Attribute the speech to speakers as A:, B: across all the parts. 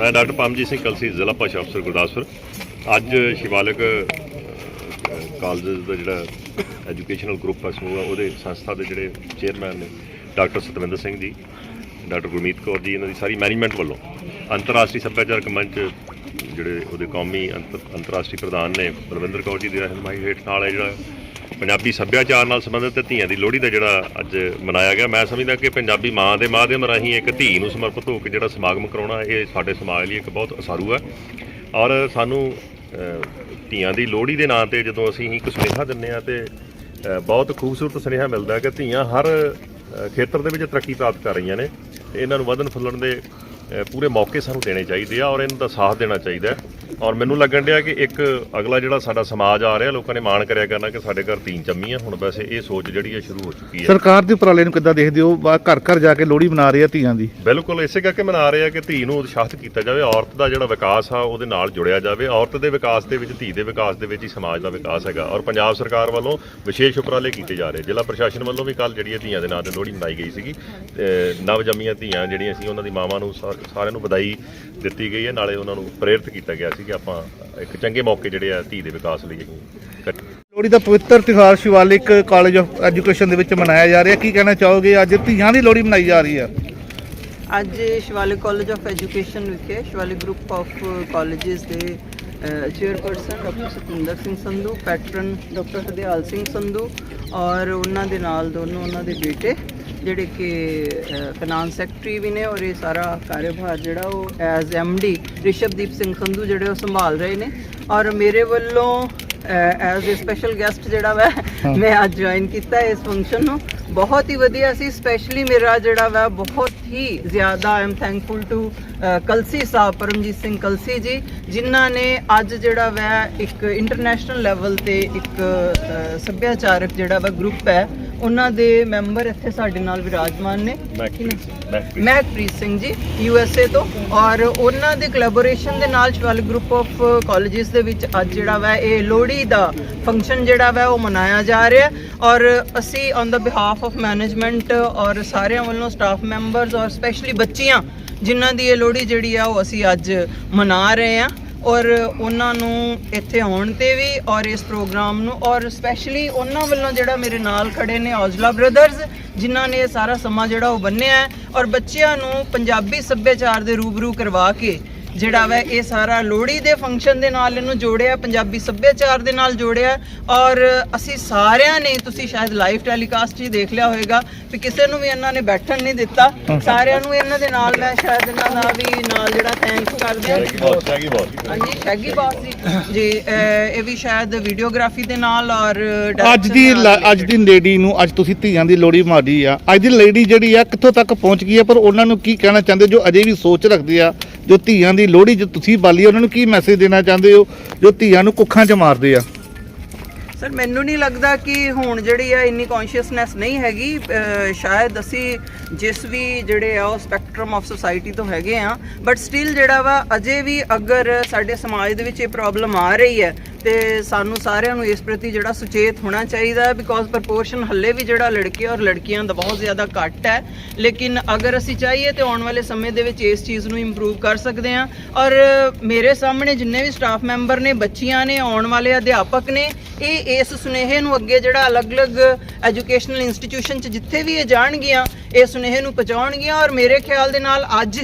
A: ਮੈਂ ਡਾਕਟਰ ਪਰਮਜੀਤ ਸਿੰਘ ਕਲਸੀ, ਜ਼ਿਲ੍ਹਾ ਭਾਸ਼ਾ ਅਫਸਰ ਗੁਰਦਾਸਪੁਰ। ਅੱਜ ਸ਼ਿਵਾਲਿਕ ਕਾਲਜ ਦਾ ਜਿਹੜਾ ਐਜੂਕੇਸ਼ਨਲ ਗਰੁੱਪ ਆ ਸਮੂਹ ਆ ਉਹਦੇ ਸੰਸਥਾ ਦੇ ਜਿਹੜੇ ਚੇਅਰਮੈਨ ਨੇ ਡਾਕਟਰ ਸਤਵਿੰਦਰ ਸਿੰਘ ਜੀ, ਡਾਕਟਰ ਗੁਰਮੀਤ ਕੌਰ ਜੀ, ਇਹਨਾਂ ਦੀ ਸਾਰੀ ਮੈਨੇਜਮੈਂਟ ਵੱਲੋਂ ਅੰਤਰਰਾਸ਼ਟਰੀ ਸੱਭਿਆਚਾਰਕ ਮੰਚ, ਜਿਹੜੇ ਉਹਦੇ ਕੌਮੀ ਅੰਤਰ- ਅੰਤਰਰਾਸ਼ਟਰੀ ਪ੍ਰਧਾਨ ਨੇ ਬਲਵਿੰਦਰ ਕੌਰ ਜੀ ਦੀ ਰਹਿਨਮਾਈ ਹੇਠ ਨਾਲ ਹੈ ਜਿਹੜਾ ਪੰਜਾਬੀ ਸੱਭਿਆਚਾਰ ਨਾਲ ਸੰਬੰਧਿਤ ਤੇ ਧੀਆਂ ਦੀ ਲੋਹੜੀ ਦਾ ਜਿਹੜਾ ਅੱਜ ਮਨਾਇਆ ਗਿਆ, ਮੈਂ ਸਮਝਦਾ ਕਿ ਪੰਜਾਬੀ ਮਾਂ ਦੇ ਮਾਧਿਅਮ ਰਾਹੀਂ ਇੱਕ ਧੀ ਨੂੰ ਸਮਰਪਿਤ ਹੋ ਕੇ ਜਿਹੜਾ ਸਮਾਗਮ ਕਰਾਉਣਾ, ਇਹ ਸਾਡੇ ਸਮਾਜ ਲਈ ਇੱਕ ਬਹੁਤ ਅਸਾਰੂ ਹੈ। ਔਰ ਸਾਨੂੰ ਧੀਆਂ ਦੀ ਲੋਹੜੀ ਦੇ ਨਾਂ ਤੇ ਜਦੋਂ ਅਸੀਂ ਇੱਕ ਸੁਨੇਹਾ ਦਿੰਨੇ ਆ ਤੇ ਬਹੁਤ ਖੂਬਸੂਰਤ ਸੁਨੇਹਾ ਮਿਲਦਾ ਕਿ ਧੀਆਂ ਹਰ ਖੇਤਰ ਦੇ ਵਿੱਚ ਤਰੱਕੀ ਪ੍ਰਾਪਤ ਕਰ ਰਹੀਆਂ ਨੇ ਤੇ ਇਹਨਾਂ ਨੂੰ ਵਧਣ ਫੁੱਲਣ ਦੇ ਪੂਰੇ ਮੌਕੇ ਸਾਨੂੰ ਦੇਣੇ ਚਾਹੀਦੇ ਆ ਔਰ ਇਹਨਾਂ ਦਾ ਸਾਥ ਦੇਣਾ ਚਾਹੀਦਾ ਔਰ ਮੈਨੂੰ ਲੱਗਣ ਡਿਆ ਕਿ ਇੱਕ ਅਗਲਾ ਜਿਹੜਾ ਸਾਡਾ ਸਮਾਜ ਆ ਰਿਹਾ ਲੋਕਾਂ ਨੇ ਮਾਣ ਕਰਿਆ ਕਰਨਾ ਕਿ ਸਾਡੇ ਘਰ ਤੀਨ ਜੰਮੀ ਆ ਹੁਣ ਵੈਸੇ ਇਹ ਸੋਚ ਜਿਹੜੀ ਹੈ ਸ਼ੁਰੂ ਹੋ ਚੁੱਕੀ ਹੈ।
B: ਸਰਕਾਰ ਦੇ ਉਪਰਾਲੇ ਨੂੰ ਕਿੱਦਾਂ ਦੇਖਦੇ ਹੋ? ਬਾ- ਘਰ ਘਰ ਜਾ ਕੇ ਲੋਹੜੀ ਮਨਾ ਰਹੀ ਆ ਧੀਆਂ ਦੀ।
A: ਬਿਲਕੁਲ ਇਸੇ ਕਰਕੇ ਮਨਾ ਰਹੇ ਆ ਕਿ ਧੀ ਨੂੰ ਉਤਸ਼ਾਹਿਤ ਕੀਤਾ ਜਾਵੇ ਔਰਤ ਦਾ ਜਿਹੜਾ ਵਿਕਾਸ ਆ ਉਹਦੇ ਨਾਲ ਜੁੜਿਆ ਜਾਵੇ। ਔਰਤ ਦੇ ਵਿਕਾਸ ਦੇ ਵਿੱਚ ਧੀ ਦੇ ਵਿਕਾਸ ਦੇ ਵਿੱਚ ਹੀ ਸਮਾਜ ਦਾ ਵਿਕਾਸ ਹੈਗਾ। ਔਰ ਪੰਜਾਬ ਸਰਕਾਰ ਵੱਲੋਂ ਵਿਸ਼ੇਸ਼ ਉਪਰਾਲੇ ਕੀਤੇ ਜਾ ਰਹੇ। ਜ਼ਿਲ੍ਹਾ ਪ੍ਰਸ਼ਾਸਨ ਵੱਲੋਂ ਵੀ ਕੱਲ ਜਿਹੜੀ ਇਹ ਧੀਆਂ ਦੇ ਨਾਂ ਤੇ ਲੋਹੜੀ ਮਨਾਈ ਗਈ ਸੀਗੀ। ਨਵ ਜੰਮੀਆਂ ਧੀਆਂ ਜਿਹੜੀਆਂ ਸੀ ਉਹਨਾਂ ਦੀ ਮਾਵਾਂ ਨੂੰ ਸਾ- ਸਾਰਿਆਂ ਨੂੰ ਵਧਾਈ ਦਿੱਤੀ ਗਈ ਹੈ। ਨਾਲੇ ਉਹਨਾਂ ਨੂੰ ਪ੍ਰੇਰਿਤ ਕੀਤਾ ਗਿਆ ਸੀ। ਕਿ ਆਪਾਂ ਇੱਕ ਚੰਗੇ ਮੌਕੇ ਜਿਹੜੇ ਆ ਧੀ ਦੇ ਵਿਕਾਸ ਲਈ
B: ਲੋਹੜੀ ਦਾ ਪਵਿੱਤਰ ਤਿਉਹਾਰ ਸ਼ਿਵਾਲਿਕ ਕਾਲਜ ਆਫ ਐਜੂਕੇਸ਼ਨ ਦੇ ਵਿੱਚ ਮਨਾਇਆ ਜਾ ਰਿਹਾ। ਕੀ ਕਹਿਣਾ ਚਾਹੋਗੇ? ਅੱਜ ਧੀਆਂ ਦੀ ਲੋਹੜੀ ਮਨਾਈ ਜਾ ਰਹੀ ਆ।
C: ਅੱਜ ਸ਼ਿਵਾਲਿਕ ਕਾਲਜ ਆਫ ਐਜੂਕੇਸ਼ਨ ਵਿਖੇ ਸ਼ਿਵਾਲਿਕ ਗਰੁੱਪ ਆਫ ਕਾਲਜਸ ਦੇ chairperson doctor Satinder Singh Sandhu patron doctor Hardyal Singh Sandhu ਔਰ ਉਹਨਾਂ ਦੇ ਨਾਲ ਦੋਨੋਂ ਉਹਨਾਂ ਦੇ ਬੇਟੇ ਜਿਹੜੇ ਕਿ ਫਾਈਨਾਂਸ ਸੈਕਟਰੀ ਵੀ ਨੇ ਔਰ ਇਹ ਸਾਰਾ ਕਾਰਜਭਾਰ ਜਿਹੜਾ ਉਹ ਐਜ਼ ਡੀ ਰਿਸ਼ਭਦੀਪ ਸਿੰਘ ਸੰਧੂ ਜਿਹੜੇ ਉਹ ਸੰਭਾਲ ਰਹੇ ਨੇ ਔਰ ਮੇਰੇ ਵੱਲੋਂ ਐਜ਼ ਅ ਸਪੈਸ਼ਲ ਗੈਸਟ ਜਿਹੜਾ ਵਾ ਮੈਂ ਅੱਜ ਜੁਆਇਨ ਕੀਤਾ ਇਸ ਫੰਕਸ਼ਨ ਨੂੰ। ਬਹੁਤ ਹੀ ਵਧੀਆ ਸੀ ਸਪੈਸ਼ਲੀ ਮੇਰਾ ਜਿਹੜਾ ਵਾ ਬਹੁਤ ਹੀ ਜ਼ਿਆਦਾ I am thankful to Kalsi Sahib Paramjit Singh Kalsi ji ਜਿਨ੍ਹਾਂ ਨੇ ਅੱਜ ਜਿਹੜਾ ਵਾ ਇੱਕ ਇੰਟਰਨੈਸ਼ਨਲ ਲੈਵਲ ਤੇ ਇੱਕ ਸੱਭਿਆਚਾਰਕ ਜਿਹੜਾ ਵਾ ਗਰੁੱਪ ਹੈ ਉਹਨਾਂ ਦੇ ਮੈਂਬਰ ਇੱਥੇ ਸਾਡੇ ਨਾਲ ਵਿਰਾਜਮਾਨ ਨੇ।
A: ਮਹਿਕਪ੍ਰੀਤ ਸਿੰਘ-
C: ਜੀ ਯੂ ਐਸ ਏ ਤੋਂ। ਔਰ ਉਹਨਾਂ ਦੇ ਕੋਲੈਬੋਰੇਸ਼ਨ ਦੇ ਨਾਲ ਸ਼ਿਵਾਲਿਕ ਗਰੁੱਪ ਆਫ ਕਾਲਜਸ ਦੇ ਵਿੱਚ ਅੱਜ ਜਿਹੜਾ ਵਾ ਇਹ ਲੋਹੜੀ ਦਾ ਫੰਕਸ਼ਨ ਜਿਹੜਾ ਵਾ ਉਹ ਮਨਾਇਆ ਜਾ ਰਿਹਾ। ਔਰ ਅਸੀਂ on the behalf of management ਔਰ ਸਾਰਿਆਂ ਵੱਲੋਂ ਸਟਾਫ ਮੈਂਬਰਸ ਔਰ ਸਪੈਸ਼ਲੀ ਬੱਚੀਆਂ ਜਿਨ੍ਹਾਂ ਦੀ ਇਹ ਲੋਹੜੀ ਜਿਹੜੀ ਆ ਉਹ ਅਸੀਂ ਅੱਜ ਮਨਾ ਰਹੇ ਹਾਂ। ਔਰ ਉਹਨਾਂ ਨੂੰ ਇੱਥੇ ਆਉਣ ਤੇ ਵੀ ਔਰ ਇਸ ਪ੍ਰੋਗਰਾਮ ਨੂੰ ਔਰ ਸਪੈਸ਼ਲੀ ਉਹਨਾਂ ਵੱਲੋਂ ਜਿਹੜਾ ਮੇਰੇ ਨਾਲ ਖੜੇ ਨੇ ਔਜਲਾ ਬ੍ਰਦਰਜ਼ ਜਿਨ੍ਹਾਂ ਨੇ ਸਾਰਾ ਸਮਾਂ ਜਿਹੜਾ ਉਹ ਬੰਨਿਆ ਔਰ ਬੱਚਿਆਂ ਨੂੰ ਪੰਜਾਬੀ ਸੱਭਿਆਚਾਰ ਦੇ ਰੂਬਰੂ ਕਰਵਾ ਕੇ ਜਿਹੜਾ ਵਾ ਇਹ ਸਾਰਾ ਲੋਹੜੀ ਦੇ ਫੰਕਸ਼ਨ ਦੇ ਨਾਲ ਇਹਨੂੰ ਜੋੜਿਆ ਪੰਜਾਬੀ ਸੱਭਿਆਚਾਰ ਦੇ ਨਾਲ ਜੋੜਿਆ ਔਰ ਅਸੀਂ ਸਾਰਿਆਂ ਨੇ ਤੁਸੀਂ ਸ਼ਾਇਦ ਲਾਈਵ ਟੈਲੀਕਾਸਟ ਹੀ ਦੇਖ ਲਿਆ ਹੋਵੇਗਾ ਵੀ ਕਿਸੇ ਨੂੰ ਵੀ ਇਹਨਾਂ ਨੇ ਬੈਠਣ ਨਹੀਂ ਦਿੱਤਾ। ਸਾਰਿਆਂ ਨੂੰ ਇਹਨਾਂ ਦੇ ਨਾਲ ਮੈਂ ਸ਼ਾਇਦ ਇਹਨਾਂ ਦਾ ਵੀ ਨਾਲ ਜਿਹੜਾ ਥੈਂਕਸ ਕਰਦੇ ਹਾਂ।
A: ਬਹੁਤ ਚਾਗੀ ਬਹੁਤ।
C: ਹਾਂਜੀ ਸ਼ੈਗੀ ਬਾਸ ਜੀ ਜੀ ਇਹ ਵੀ ਸ਼ਾਇਦ ਵੀਡੀਓਗ੍ਰਾਫੀ ਦੇ ਨਾਲ ਔਰ
B: ਅੱਜ ਦੀ ਅੱਜ ਦੀ ਲੇਡੀ ਨੂੰ ਅੱਜ ਤੁਸੀਂ ਧੀਆਂ ਦੀ ਲੋਹੜੀ ਮਾਰੀ ਆ। ਅੱਜ ਦੀ ਲੇਡੀ ਜਿਹੜੀ ਆ ਕਿੱਥੋਂ ਤੱਕ ਪਹੁੰਚ ਗਈ ਆ? ਪਰ ਉਹਨਾਂ ਨੂੰ ਕੀ ਕਹਿਣਾ ਚਾਹੁੰਦੇ ਜੋ ਅਜੇ ਵੀ ਸੋਚ ਰੱਖਦੇ ਆ? ਜੋ ਧੀਆਂ ਦੀ ਲੋਹੜੀ ਜੋ ਤੁਸੀਂ ਬਾਲੀ ਉਹਨਾਂ ਨੂੰ ਕੀ ਮੈਸੇਜ ਦੇਣਾ ਚਾਹੁੰਦੇ ਹੋ? ਜੋ ਧੀਆਂ ਨੂੰ ਕੁੱਖਾਂ 'ਚ ਮਾਰਦੇ ਆ।
C: ਸਰ, ਮੈਨੂੰ ਨਹੀਂ ਲੱਗਦਾ ਕਿ ਹੁਣ ਜਿਹੜੀ ਆ ਇੰਨੀ ਕੌਨਸ਼ੀਅਸਨੈਸ ਨਹੀਂ ਹੈਗੀ। ਸ਼ਾਇਦ ਅਸੀਂ ਜਿਸ ਵੀ ਜਿਹੜੇ ਆ ਉਹ ਸਪੈਕਟਰਮ ਆਫ ਸੋਸਾਇਟੀ ਤੋਂ ਹੈਗੇ ਆ। ਬਟ ਸਟਿਲ ਜਿਹੜਾ ਵਾ, ਅਜੇ ਵੀ ਅਗਰ ਸਾਡੇ ਸਮਾਜ ਦੇ ਵਿੱਚ ਇਹ ਪ੍ਰੋਬਲਮ ਆ ਰਹੀ ਹੈ ਤੇ ਸਾਨੂੰ ਸਾਰਿਆਂ ਨੂੰ ਇਸ ਪ੍ਰਤੀ ਜਿਹੜਾ ਸੁਚੇਤ ਹੋਣਾ ਚਾਹੀਦਾ ਹੈ ਬਿਕੋਜ਼ ਪ੍ਰਪੋਰਸ਼ਨ ਹੱਲੇ ਵੀ ਜਿਹੜਾ ਲੜਕੇ ਔਰ ਲੜਕੀਆਂ ਦਾ ਬਹੁਤ ਜ਼ਿਆਦਾ ਘੱਟ ਹੈ। ਲੇਕਿਨ ਅਗਰ ਅਸੀਂ ਚਾਹੀਏ ਤੇ ਆਉਣ ਵਾਲੇ ਸਮੇਂ ਦੇ ਵਿੱਚ ਇਸ ਚੀਜ਼ ਨੂੰ ਇੰਪਰੂਵ ਕਰ ਸਕਦੇ ਹਾਂ। ਔਰ ਮੇਰੇ ਸਾਹਮਣੇ ਜਿੰਨੇ ਵੀ ਸਟਾਫ ਮੈਂਬਰ ਨੇ, ਬੱਚੀਆਂ ਨੇ, ਆਉਣ ਵਾਲੇ ਅਧਿਆਪਕ ਨੇ, ਇਹ ਇਸ ਸੁਨੇਹੇ ਨੂੰ ਅੱਗੇ ਜਿਹੜਾ ਅਲੱਗ-ਅਲੱਗ ਐਜੂਕੇਸ਼ਨਲ ਇੰਸਟੀਟਿਊਸ਼ਨ 'ਚ ਜਿੱਥੇ ਵੀ ਇਹ ਜਾਣਗੀਆਂ, ਇਹ ਸੁਨੇਹੇ ਨੂੰ ਪਹੁੰਚਾਉਣਗੀਆਂ। ਔਰ ਮੇਰੇ ਖਿਆਲ ਦੇ ਨਾਲ ਅੱਜ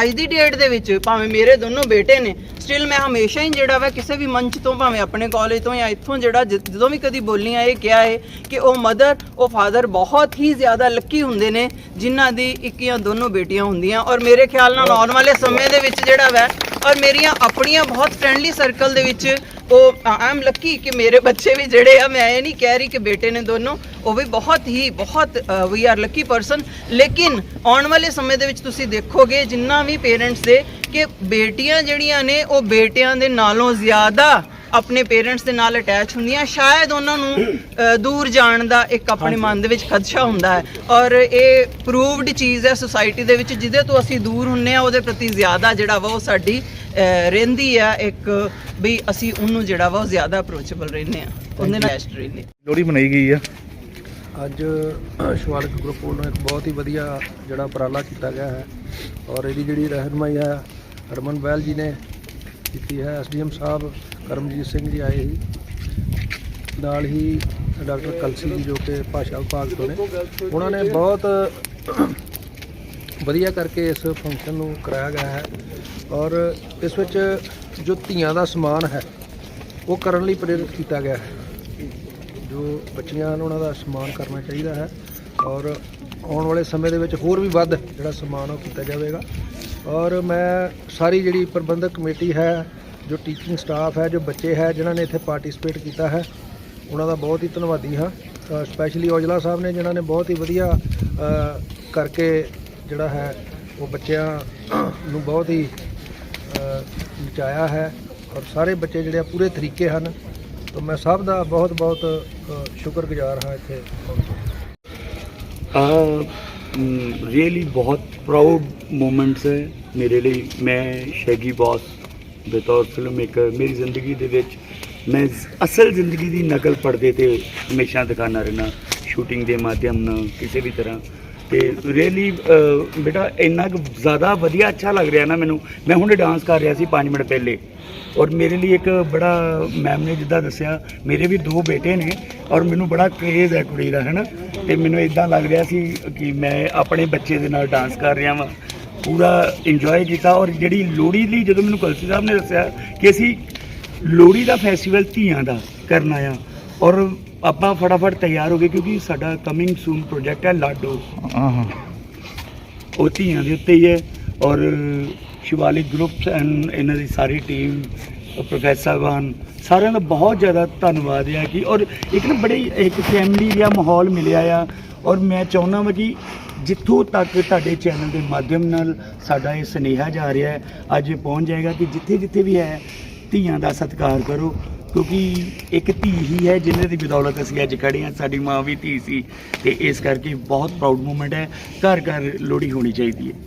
C: ਅੱਜ ਦੀ ਡੇਟ ਦੇ ਵਿੱਚ, ਭਾਵੇਂ ਮੇਰੇ ਦੋਨੋਂ ਬੇਟੇ ਨੇ ਸਟਿਲ ਮੈਂ ਹਮੇਸ਼ਾ ਹੀ ਜਿਹੜਾ ਵਾ ਕਿਸੇ ਵੀ ਮੰਚ ਤੋਂ ਭਾਵੇਂ ਆਪਣੇ ਕਾਲਜ ਤੋਂ ਜਾਂ ਇੱਥੋਂ ਜਿਹੜਾ ਜ- ਜਦੋਂ ਵੀ ਕਦੀ ਬੋਲੀਆਂ ਇਹ ਕਿਹਾ ਹੈ ਕਿ ਉਹ ਮਦਰ ਉਹ ਫਾਦਰ ਬਹੁਤ ਹੀ ਜ਼ਿਆਦਾ ਲੱਕੀ ਹੁੰਦੇ ਨੇ ਜਿਨ੍ਹਾਂ ਦੀ ਇੱਕ ਜਾਂ ਦੋਨੋਂ ਬੇਟੀਆਂ ਹੁੰਦੀਆਂ। ਔਰ ਮੇਰੇ ਖਿਆਲ ਨਾਲ ਆਉਣ ਵਾਲੇ ਸਮੇਂ ਦੇ ਵਿੱਚ ਜਿਹੜਾ ਵਾ ਔਰ ਮੇਰੀਆਂ ਆਪਣੀਆਂ ਬਹੁਤ ਫ੍ਰੈਂਡਲੀ ਸਰਕਲ ਦੇ ਵਿੱਚ ਉਹ ਆਈ ਐਮ ਲੱਕੀ ਕਿ ਮੇਰੇ ਬੱਚੇ ਵੀ ਜਿਹੜੇ ਆ ਮੈਂ ਇਹ ਨਹੀਂ ਕਹਿ ਰਹੀ ਕਿ ਬੇਟੇ ਨੇ ਦੋਨੋਂ ਉਹ ਵੀ ਬਹੁਤ ਹੀ ਬਹੁਤ ਵੀ ਆਰ ਲੱਕੀ ਪਰਸਨ ਲੇਕਿਨ ਆਉਣ ਵਾਲੇ ਸਮੇਂ ਦੇ ਵਿੱਚ ਤੁਸੀਂ ਦੇਖੋਗੇ ਜਿੰਨਾ ਵੀ ਪੇਰੈਂਟਸ ਦੇ ਕਿ ਬੇਟੀਆਂ ਜਿਹੜੀਆਂ ਨੇ ਉਹ ਬੇਟਿਆਂ ਦੇ ਨਾਲੋਂ ਜ਼ਿਆਦਾ ਆਪਣੇ ਪੇਰੈਂਟਸ ਦੇ ਨਾਲ ਅਟੈਚ ਹੁੰਦੀਆਂ। ਸ਼ਾਇਦ ਉਹਨਾਂ ਨੂੰ ਦੂਰ ਜਾਣ ਦਾ ਇੱਕ ਆਪਣੇ ਮਨ ਦੇ ਵਿੱਚ ਖਦਸ਼ਾ ਹੁੰਦਾ ਹੈ। ਔਰ ਇਹ ਪ੍ਰੂਵਡ ਚੀਜ਼ ਹੈ ਸੋਸਾਇਟੀ ਦੇ ਵਿੱਚ ਜਿਹਦੇ ਤੋਂ ਅਸੀਂ ਦੂਰ ਹੁੰਨੇ ਆ ਉਹਦੇ ਪ੍ਰਤੀ ਜ਼ਿਆਦਾ ਜਿਹੜਾ ਵਾ ਉਹ ਸਾਡੀ ਰਹਿੰਦੀ ਆ ਇੱਕ ਵੀ ਅਸੀਂ ਉਹਨੂੰ ਜਿਹੜਾ ਵਾ ਉਹ ਜ਼ਿਆਦਾ ਅਪਰੋਚੇਬਲ ਰਹਿੰਦੇ ਆ। ਉਹਦੇ ਨਾਲ ਐਸਟ ਰਹਿੰਦੇ
B: ਲੋਹੜੀ ਮਨਾਈ ਗਈ ਆ।
D: ਅੱਜ ਸ਼ਿਵਾਲਿਕ ਗਰੁੱਪ ਵੱਲੋਂ ਇੱਕ ਬਹੁਤ ਹੀ ਵਧੀਆ ਜਿਹੜਾ ਉਪਰਾਲਾ ਕੀਤਾ ਗਿਆ ਹੈ। ਔਰ ਇਹਦੀ ਜਿਹੜੀ ਰਹਿਨਮਾਈ ਹੈ ਹਰਮਨ ਬੈਲ ਜੀ ਨੇ ਕੀਤੀ ਹੈ। ਐਸਡੀਐਮ ਸਾਹਿਬ ਕਰਮਜੀਤ ਸਿੰਘ ਜੀ ਆਏ ਸੀ। ਨਾਲ ਹੀ ਡਾਕਟਰ ਕਲਸੀ ਜੀ ਜੋ ਕਿ ਭਾਸ਼ਾ ਵਿਭਾਗ ਤੋਂ ਨੇ। ਉਹਨਾਂ ਨੇ ਬਹੁਤ ਵਧੀਆ ਕਰਕੇ ਇਸ ਫੰਕਸ਼ਨ ਨੂੰ ਕਰਾਇਆ ਗਿਆ ਹੈ ਔਰ ਇਸ ਵਿੱਚ ਜੋ ਧੀਆਂ ਦਾ ਸਮਾਨ ਹੈ, ਉਹ ਕਰਨ ਲਈ ਪ੍ਰੇਰਿਤ ਕੀਤਾ ਗਿਆ ਹੈ। ਜੋ ਬੱਚੀਆਂ ਹਨ ਉਹਨਾਂ ਦਾ ਸਨਮਾਨ ਕਰਨਾ ਚਾਹੀਦਾ ਹੈ। ਔਰ ਆਉਣ ਵਾਲੇ ਸਮੇਂ ਦੇ ਵਿੱਚ ਹੋਰ ਵੀ ਵੱਧ ਜਿਹੜਾ ਸਮਾਨ ਉਹ ਕੀਤਾ ਜਾਵੇਗਾ। ਔਰ ਮੈਂ ਸਾਰੀ ਜਿਹੜੀ ਪ੍ਰਬੰਧਕ ਕਮੇਟੀ ਹੈ ਜੋ ਟੀਚਿੰਗ ਸਟਾਫ ਹੈ ਜੋ ਬੱਚੇ ਹੈ ਜਿਨ੍ਹਾਂ ਨੇ ਇੱਥੇ ਪਾਰਟਿਸਿਪੇਟ ਕੀਤਾ ਹੈ ਉਹਨਾਂ ਦਾ ਬਹੁਤ ਹੀ ਧੰਨਵਾਦੀ ਹਾਂ। ਸਪੈਸ਼ਲੀ ਔਜਲਾ ਸਾਹਿਬ ਨੇ ਜਿਨ੍ਹਾਂ ਨੇ ਬਹੁਤ ਹੀ ਵਧੀਆ ਕਰਕੇ ਜਿਹੜਾ ਹੈ ਉਹ ਬੱਚਿਆਂ ਨੂੰ ਬਹੁਤ ਹੀ ਅ, ਨਚਾਇਆ ਹੈ। ਔਰ ਸਾਰੇ ਬੱਚੇ ਜਿਹੜੇ ਆ ਪੂਰੇ ਤਰੀਕੇ ਹਨ। ਤਾਂ ਮੈਂ ਸਭ ਦਾ ਬਹੁਤ ਬਹੁਤ ਸ਼ੁਕਰਗੁਜ਼ਾਰ ਹਾਂ ਇੱਥੇ ਪਹੁੰਚਣ
E: ਰੀਅਲੀ ਬਹੁਤ ਪ੍ਰਾਊਡ ਮੂਮੈਂਟਸ ਹੈ ਮੇਰੇ ਲਈ। ਮੈਂ ਸ਼ੈਗੀ ਬੌਸ ਬਤੌਰ ਫਿਲਮ ਮੇਕਰ ਮੇਰੀ ਜ਼ਿੰਦਗੀ ਦੇ ਵਿੱਚ ਮੈਂ ਅਸਲ ਜ਼ਿੰਦਗੀ ਦੀ ਨਕਲ ਪਰਦੇ ਤੇ ਹਮੇਸ਼ਾ ਦਿਖਾਣਾ ਰਹਿਣਾ ਸ਼ੂਟਿੰਗ ਦੇ ਮਾਧਿਅਮ ਨਾਲ ਕਿਸੇ ਵੀ ਤਰ੍ਹਾਂ। ਤੇ ਰੀਅਲੀ ਬੇਟਾ ਇੰਨਾ ਕੁ ਜ਼ਿਆਦਾ ਵਧੀਆ ਅੱਛਾ ਲੱਗ ਰਿਹਾ ਨਾ ਮੈਨੂੰ। ਮੈਂ ਹੁਣੇ ਡਾਂਸ ਕਰ ਰਿਹਾ ਸੀ 5 ਮਿੰਟ ਪਹਿਲੇ। ਔਰ ਮੇਰੇ ਲਈ ਇੱਕ ਬੜਾ ਮੈਮ ਨੇ ਜਿੱਦਾਂ ਦੱਸਿਆ, ਮੇਰੇ ਵੀ ਦੋ ਬੇਟੇ ਨੇ ਔਰ ਮੈਨੂੰ ਬੜਾ ਕਰੇਜ਼ ਹੈ ਕੁੜੀ ਦਾ, ਹੈਨਾ? ਤੇ ਮੈਨੂੰ ਇਦਾਂ ਲੱਗ ਰਿਹਾ ਸੀ ਕਿ ਮੈਂ ਆਪਣੇ ਬੱਚੇ ਦੇ ਨਾਲ ਡਾਂਸ ਕਰ ਰਿਹਾ ਵਾਂ। ਪੂਰਾ ਇੰਜੋਏ ਕੀਤਾ ਔਰ ਜਿਹੜੀ ਲੋਹੜੀ ਲਈ ਜਦੋਂ ਮੈਨੂੰ ਕਲਸੀ ਸਾਹਿਬ ਨੇ ਦੱਸਿਆ ਕਿ ਅਸੀਂ ਲੋਹੜੀ ਦਾ ਫੈਸਟੀਵਲ ਧੀਆਂ ਦਾ ਕਰਨਾ ਆ ਔਰ ਆਪਾਂ ਫਟਾਫਟ ਤਿਆਰ ਹੋ ਗਏ ਕਿਉਂਕਿ ਸਾਡਾ ਕਮਿੰਗ ਸੂਨ ਪ੍ਰੋਜੈਕਟ ਹੈ ਲਾਡੋ।
B: ਹਾਂ
E: ਉਹ ਧੀਆਂ ਦੇ ਉੱਤੇ ਹੀ ਹੈ ਔਰ ਸ਼ਿਵਾਲਿਕ ਗਰੁੱਪਸ ਐਂਡ ਇਹਨਾਂ ਦੀ ਸਾਰੀ ਟੀਮ ਪ੍ਰੋਫੈਸਰ ਸਾਹਿਬਾਨ ਸਾਰਿਆਂ ਦਾ ਬਹੁਤ ਜ਼ਿਆਦਾ ਧੰਨਵਾਦ ਹੈ ਕਿ ਔਰ ਇੱਕ ਨਾ ਬੜੇ ਇੱਕ ਫੈਮਿਲੀ ਜਿਹਾ ਮਾਹੌਲ ਮਿਲਿਆ ਆ ਔਰ ਮੈਂ ਚਾਹੁੰਦਾ ਹਾਂ ਕਿ ਜਿੱਥੋਂ ਤੱਕ ਤੁਹਾਡੇ ਚੈਨਲ ਦੇ ਮਾਧਿਅਮ ਨਾਲ ਸਾਡਾ ਇਹ ਸੁਨੇਹਾ ਜਾ ਰਿਹਾ ਹੈ ਅੱਜ ਇਹ ਪਹੁੰਚ ਜਾਏਗਾ ਕਿ ਜਿੱਥੇ ਜਿੱਥੇ ਵੀ ਹੈ ਧੀਆਂ ਦਾ ਸਤਿਕਾਰ ਕਰੋ ਕਿਉਂਕਿ ਇੱਕ ਧੀ ਹੀ ਹੈ ਜਿਨ੍ਹਾਂ ਦੀ ਬਦੌਲਤ ਅਸੀਂ ਅੱਜ ਖੜੇ ਹਾਂ। ਸਾਡੀ ਮਾਂ ਵੀ ਧੀ ਸੀ ਤੇ ਇਸ ਕਰਕੇ ਬਹੁਤ ਪ੍ਰਾਊਡ ਮੂਮੈਂਟ ਹੈ। ਘਰ ਘਰ ਲੋਹੜੀ ਹੋਣੀ ਚਾਹੀਦੀ ਹੈ।